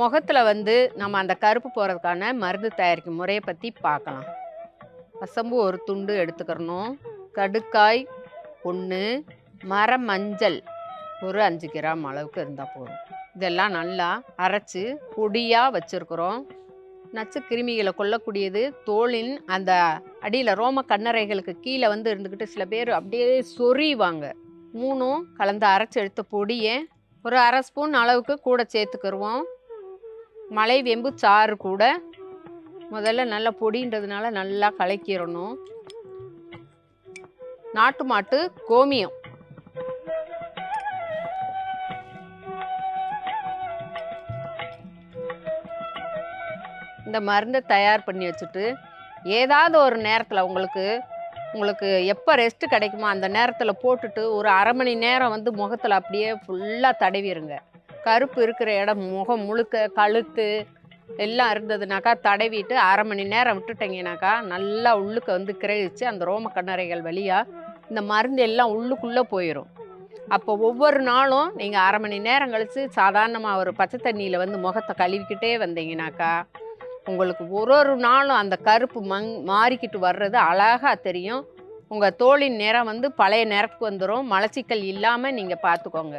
முகத்தில் வந்து நம்ம அந்த கருப்பு போகிறதுக்கான மருந்து தயாரிக்கும் முறையை பற்றி பார்க்கலாம். பசம்பு ஒரு துண்டு எடுத்துக்கிறணும். கடுக்காய் ஒன்று மர மஞ்சள் ஒரு அஞ்சு கிராம் அளவுக்கு இருந்தால் போதும். இதெல்லாம் நல்லா அரைச்சி பொடியாக வச்சுருக்குறோம். நச்சு கிருமிகளை கொல்லக்கூடியது. தோலின் அந்த அடியில் ரோம கண்ணறைகளுக்கு கீழே வந்து இருந்துக்கிட்டு சில பேர் அப்படியே சொறிவாங்க. மூணும் கலந்து அரைச்சி எடுத்த பொடியை ஒரு அரை ஸ்பூன் அளவுக்கு கூட சேர்த்துக்கிடுவோம் மலை வெம்பு சாறு கூட முதல்ல நல்லா பொடின்றதுனால நல்லா கலக்கிடணும் நாட்டு மாட்டு கோமியம். இந்த மருந்தை தயார் பண்ணி வச்சுட்டு ஏதாவது ஒரு நேரத்தில் உங்களுக்கு உங்களுக்கு எப்போ ரெஸ்ட் கிடைக்குமோ அந்த நேரத்தில் போட்டுட்டு ஒரு அரை மணி நேரம் வந்து முகத்தில் அப்படியே ஃபுல்லாக தடவிடுங்க கருப்பு இருக்கிற இடம் முகம் முழுக்க கழுத்து எல்லாம் இருந்ததுனாக்கா தடவிட்டு அரை மணி நேரம் விட்டுட்டீங்கனாக்கா நல்லா உள்ளுக்கு வந்து கிரகிச்சு அந்த ரோம கண்ணறைகள் வழியாக இந்த மருந்து எல்லாம் உள்ளுக்குள்ளே போயிடும் அப்போ ஒவ்வொரு நாளும் நீங்கள் அரை மணி நேரம் கழித்து சாதாரணமாக ஒரு பச்சை தண்ணியில் வந்து முகத்தை கழுவிக்கிட்டே வந்தீங்கனாக்கா உங்களுக்கு ஒரு ஒரு நாளும் அந்த கருப்பு மங் மாறிக்கிட்டு வர்றது அழகாக தெரியும். உங்கள் தோளின் நிறம் வந்து பழைய நிறத்துக்கு வந்துடும் மலச்சிக்கல் இல்லாமல் நீங்கள் பார்த்துக்கோங்க